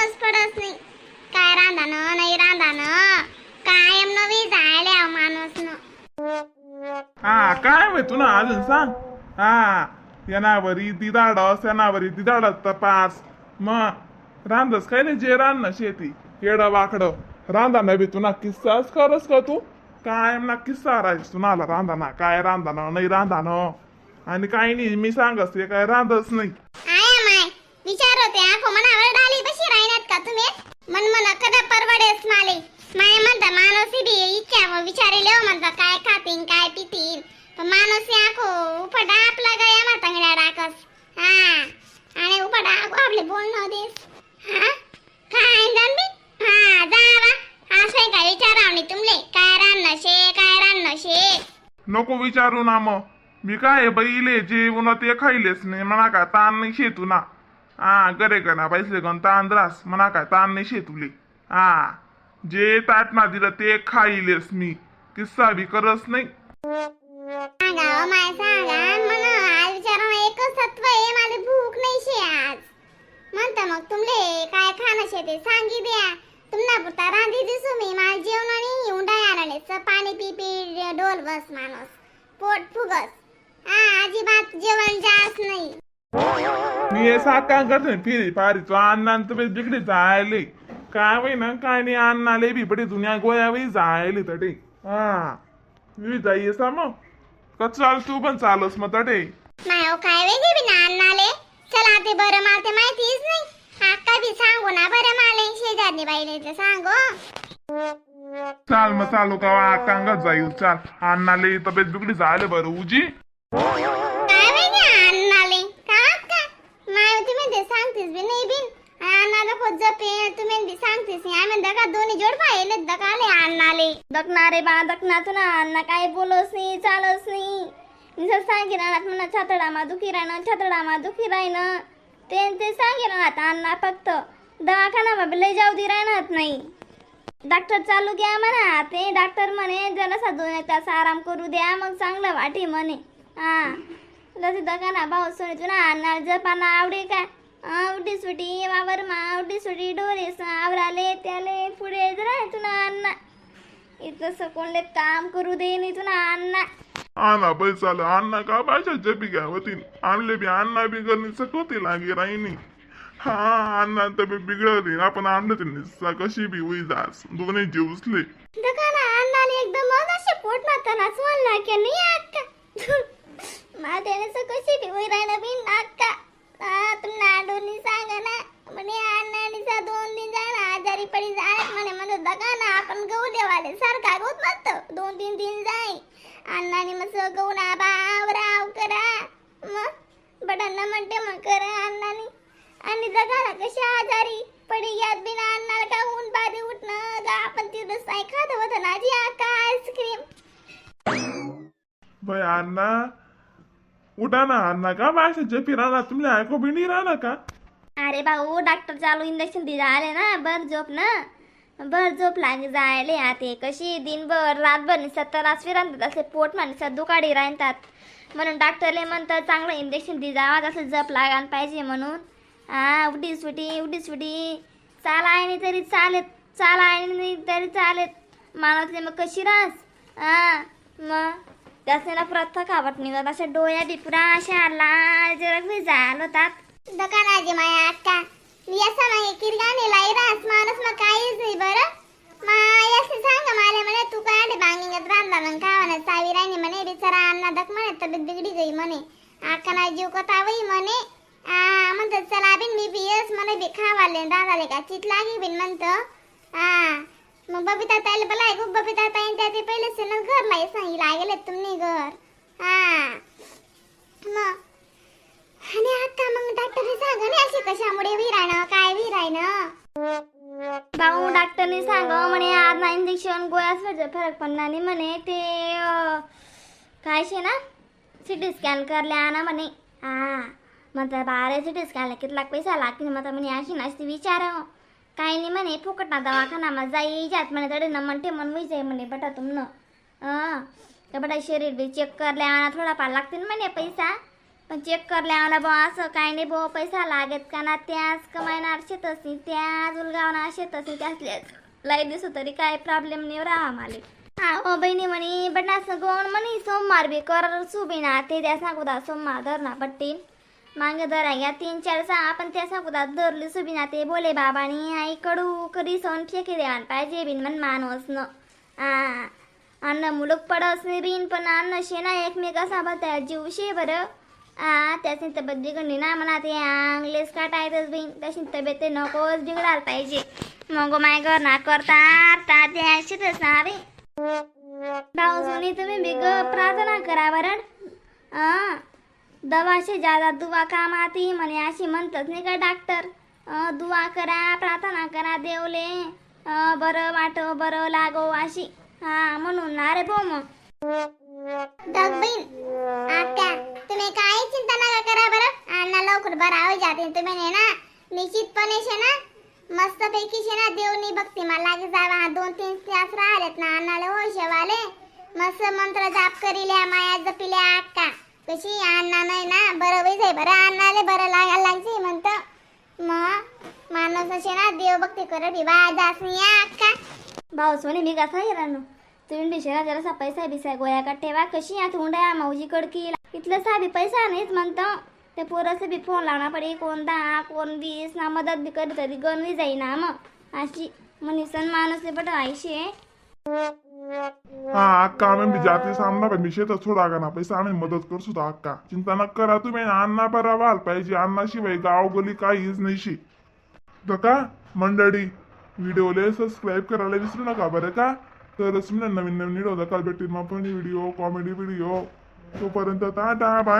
बस पडत नाही. काय रांधानं नाही रांधानं. कायम नवी जायले माणूस न हा काय माहिती ना अजून सांग? हा येणावरी ती दाडस येणावरी ती दाडस तपास म रांधस काय नाही जे रांधणं शेती. येड वाकड. रांधाना बी तू ना किस्साच करस का तू? काय ना किस्सा राहायच तू नाला रांधाना. काय रांधानं नाही रांधानं. आणि काय नाही मी सांगस ते काय रांधस नाही. विचार होते तुम्ही? मन मन कदा परवडेस माले? माय म्हणता मानसी बी इच्छा विचारे लेव हो म्हणता काय खातीन काय पितीन? पण मानसी आखो उपडा आपला गया मातंगड्या डाकस हा. आणि उपडा आखो आपले बोलणं देस. हा? काय दंबी हा जावा असं काय विचारावणी तुमले? काय रान नशे काय रान नशे नको विचारू ना मग मी काय बैले जे ते खाईलेच नाही म्हणा का ताण नाही शेतू ना हा गरे का ना पैसे गण ताण द्रास म्हणा काय ताण नाही शेतुले. हा जे ताटना दिलं ते खाईलेस मी किस्सा बी करस नाही. सांगा हो, माय सांगा म्हणा आज विचारा एकच सत्व आहे मला भूक नाही शे आज. म्हणता मग तुमले काय खाणं शे ते सांगी द्या. तुमना पुरता रांधी दिसू मी मला जेवण आणि येऊन डायाराले स पाणी पी पी डोल बस माणूस पोट फुगस. हा अजिबात जेवण जास नाही. मी सात काम करते फिरी पारी तू अण्णा तब्येत बिगडी जायले. काय वय ना काय नाही अण्णाले बी पडे दुनिया गोया वय जायले तटे. हा. मी जाईये सा मग का चाल तू पण चालस मग तटे. नाही हो काय वेगळे बी ना अन्नाले चला ते बरं मला ते माहितीच नाही. आका बी सांगू ना बरं माले शेजारनी बाईले ते सांगू. चाल मग चालू का कांगत जाईल चाल. अण्णाले तब्येत बिगडी जायले बरं उजी काय माहिती अन्नाले का का नाही तुम्ही ते सांगतेस बी नाही बिन अन्नाला खोज जपे तुम्ही बी सांगतेस नाही. आम्ही दका दोन्ही जोड पाहिले दकाले अन्नाले दकना रे बा दकना तुला ना अण्णा काय बोलस नाही चालस नाही जर सांगे राहणार म्हणा छातडामा दुखी राहणं छातडामा दुखी राहणं ते ते सांगे ना अण्णा फक्त दवाखाना बाबा लय जाऊ दे राहणार नाही डॉक्टर चालू घ्या म्हणा ते डॉक्टर म्हणे जरासा दोन एक तास आराम करू द्या मग चांगलं वाटे म्हणे हा जसे दकाना भाऊ सोनी तुला अण्णा जपाना आवडे काय आवडी सुटी वावर मा आवडी सुटी डोरे आवराले त्याले पुढे जरा तुला अण्णा इथं कोणले काम करू दे तुला अण्णा आणा पैसा अण्णा का पाहिजे जबी घ्या होतील आणले बी अण्णा बी करणे सकवते लागे राहिनी हा अण्णा तब्येत बिघडवली आपण आणलं ते निस्सा कशी बी होई जास दोन्ही जीवसले दकाना अन्नाले एकदम असे पोट नाताना सोडला की नाही अक्का माझ्याने कशी बी होई राहिना बिन अक्का हा तुम्हाला आडोनी सांगा ना म्हणे अण्णाने सा दोन दिन जाणं आजारी पडी जाय म्हणे म्हणजे दकाना आपण गहू देवाले सारखा गोत नसतं दोन तीन दिन जाय अण्णाने मग गहू ना बावराव करा. मग बटांना म्हणते मग करा अण्णाने. आणि दकाना कशा आजारी पडी यात बिना अन्नाला का ऊन बाधी उठणं का आपण तिथं साय खात होतं ना जी आका आईस्क्रीम. बाय अण्णा उठा ना अण्णा का? बायशा जपी राहणार तुम्ही ऐकू बी नाही राहणार का? अरे भाऊ डॉक्टर चालू इंजेक्शन दिला आले ना बर झोप ना. बर झोप लागे जायले आते कशी दिनभर रातभर निसत तास फिरतात असे पोट निसत दुकाडी राहतात म्हणून डॉक्टरले म्हणतात चांगलं इंजेक्शन दि जावा असं जप लागायला पाहिजे म्हणून. हा उठी सुटी उठी. सुटी चाल आहे तरी चालेत चाल आहे तरी चालेत. मानवतले मग कशी रास हा मग त्याचे ना परत निघत अशा डोळ्या डिपुरा अशा लाल जरग झालं होतात दुकानाची माया आत्ता मी असं नाही किरगाने लाईरास माणूस काहीच नाही बरं माय असं सांग मला म्हणे तू काय आले बांगिंगत रांधा मग खावाना चावी राहिनी म्हणे बिचारा अण्णा दक म्हणे तब्येत बिगडी गई म्हणे अक्का ना जीव कथावई म्हणे आ म्हणतो चला बिन मी पियस म्हणे बी खावाले रांधाले का? चित लागी बिन म्हणतो. हा. मग बबिता ताईला बोलाय गो बबिता ताई त्या ते पहिले सेनच घर लाई सांगी लागेले तुम्ही घर. हा. मग आणि आता मग डॉक्टर सांगा ना अशी कशामुळे विराणं काय विरायनं भाऊ डॉक्टरने सांग म्हणे आज ना इंजेक्शन गोळ्यास फरक पडणार नाही म्हणे ते काय शे ना सिटी स्कॅन करल्या ना म्हणे. हा. म्हणतात बारे सिटी स्कॅनला कितला पैसा लागतील म्हणतात म्हणे अशी नसती विचार काही नाही म्हणे फुकट ना दवाखाना मग जाई जात म्हणे तडे न म्हणते मन जाई म्हणे बटा तुमनं हां तर बटा शरीर बी चेक करल्या थोडाफार लागतील म्हणे पैसा पण चेक करले आणा बा असं काही नाही बो पैसा लागत का ना त्याच कमायणार शेतच नाही त्याच उलगावणार शेतच नाही त्याच लाई दिसू तरी काय प्रॉब्लेम नाही राहा माले हा ओ बहिणी म्हणे बटनास गोण म्हणे सोमवार बी कर सुबिना ते त्या सांगूदा सोमवार धरणा पट्टीन मागे धरा घ्या तीन चार सहा आपण त्या सांगूदा धरली सुबिना. ते बोले बाबानी आई कडू कधी सोन ठेके देवान पाहिजे बिन मन माणूस न आ अन्न मुलूक पडस नाही बिन पण अन्न शेना एकमेका बता जीव शे बरं. आ त्याची तब्येत बिघडली ना म्हणा ते आंगलेस काटायतच बिन. तशी तब्येत ते नकोच बिघडायला पाहिजे. मग माय घर ना करता ता ते ऐशीतच ना बे भाऊ सोनी तुम्ही बिग प्रार्थना करा बरं. आ दवाशे ज्यादा दुवा काम आती म्हणे अशी म्हणतात नाही का डॉक्टर। अं, दुवा करा प्रार्थना करा देवले। बरं वाटो बरं लागो अशी हा म्हणून ना रे भाऊ मग तुम्ही काही चिंता नका करा बरं. अण्णा लवकर बरा हो जाते तुम्ही ने ना निश्चितपणे शे ना मस्त पैकी शे ना देवनी भक्ती मला लागे जावा. दोन तीन तास राहिलेत ना अण्णाला हो शेवाले मस्त मंत्र जाप करिल्या माया जपिल्या अक्का कशी अण्णा नाही ना? बरं वय जाय बरं अण्णाले बरं लागायला लागते म्हणतं. मग माणूस असे ना देवभक्ती करत भिवा या का भाऊ सोनी मी कसा हिरानो तुम्ही डिशेला जरासा पैसा बिसा गोया का ठेवा. कशी या हुंडा माऊजी कडकी इथलं साधी पैसा नाहीच म्हणतं. ते पोरस बी फोन लावणार पडे. कोण दहा कोण वीस ना मदत बी कधी तरी गणवी जाईना मग. अशी मनीसन माणूस बट आयशी हा अक्का आम्ही बी जाते सामना पण मी शेतात थोडा का ना पैसा आम्ही मदत करू अक्का. चिंता न करा तुम्ही अण्णा बरा व्हाल पाहिजे. अन्नाशिवाय गाव गली काहीच नाही तर का मंडळी व्हिडिओले सबस्क्राईब करायला विसरू नका बरं का? तरच मी नवीन नवीन व्हिडिओ दखल भेटतील. मग पण व्हिडिओ कॉमेडी व्हिडिओ तोपर्यंत टाटा बाय